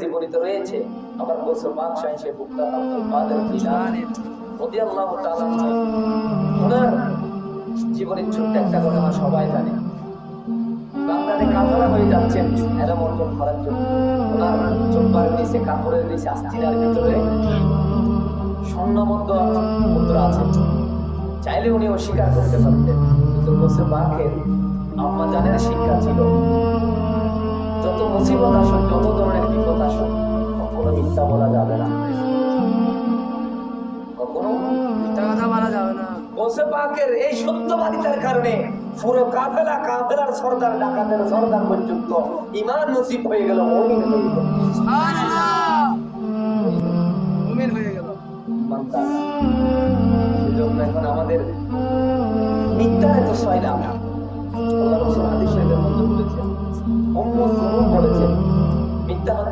জীবনীতে রয়েছে। আবার বলছে বাদশাহ সে বুক্তা আব্দুল কাদের জিলানী রাদিয়াল্লাহু তাআলা ওনার জীবনের ছোট্ট একটা ঘটনা সবাই জানে। বাংলাদেশে কাফেলা হয়ে যাচ্ছেন এরা অর্জন করার জন্য। ওনার চোপার নিচে, কাপড়ের নিচে আস্তিনার ভিতরে স্বর্ণবদ্ধ মুদ্রা আছে। চাইলে উনি অস্বীকার করতে পারতেন। কিন্তু বসে বাঘের আম্মা জানের শিক্ষা ছিল। মুসিবত আসুক যত ধরনের বিপদ আসুক কখনো মিথ্যা বলা যাবে না। কখনো মিথ্যা কথা বলা যাবে না। বসে পাকের এই সত্যবাদিতার কারণে পুরো কাফেলা কাফেলার সর্দার ডাকাতের সর্দার পর্যন্ত ইমান নসিব হয়ে গেল মমিন হয়ে গেল। সুবহানাল্লাহ। হয়ে গেল। সেজন্য এখন আমাদের মিথ্যার এত সয়লা আল্লাহ রসুল হাদিস বলেছেন অন্য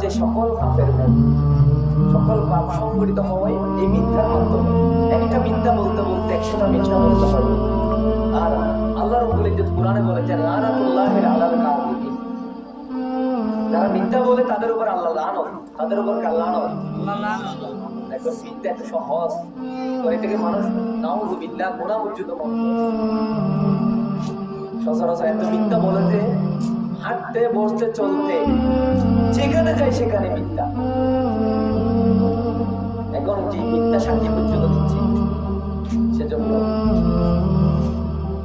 হচ্ছে সকল পাপের মূল সকল পাপ সংগঠিত হয় এই মিথ্যার মাধ্যমে একটা মিথ্যা বলতে বলতে একশোটা মিথ্যা বলতে হয় আর আল্লাহ রব্বুল ইজ্জত কোরআনে বলেছেন লানাতুল্লাহিল আলাল কাযিবিন যারা মিথ্যা বলে তাদের উপর আল্লাহ লানত তাদের উপর কাল লানত? আল্লাহ এখন মিথ্যা এত সহজ। করে থেকে মানুষ নাউজুবিল্লাহ গুনাহ পর্যন্ত মনে। সচরাচর এত মিথ্যা বলে যে হাঁটতে বসতে চলতে যেখানে যায় সেখানে মিথ্যা। এখন কি মিথ্যা সাক্ষী পর্যন্ত দিচ্ছে, সেজন্য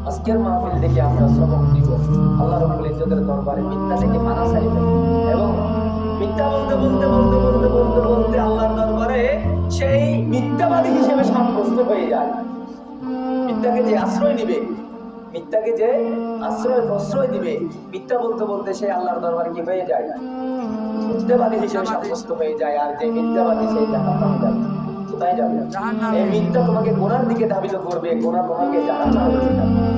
আজকের মাহফিল থেকে আমরা সবক দিব। আল্লাহ রব্বুল ইজ্জতের দরবারে মিথ্যা থেকে মানা চাইবেন এবং মিথ্যা বলতে বলতে বলতে বলতে বলতে বলতে আল্লাহর দরবারে সেই মিথ্যাবাদী হিসেবে সাব্যস্ত হয়ে যায়। মিথ্যাকে যে আশ্রয় দিবে মিথ্যাকে যে আশ্রয় প্রশ্রয় দিবে মিথ্যা বলতে বলতে সে আল্লাহর দরবার কি হয়ে যায়? মিথ্যাবাদী হিসেবে সাব্যস্ত হয়ে যায় আর যে মিথ্যাবাদী সেই জাহান্নামে যাবে কোথায় যাবে? এই মিথ্যা তোমাকে গোনার দিকে ধাবিত করবে গোনা তোমাকে জাহান্নামে নিয়ে যাবে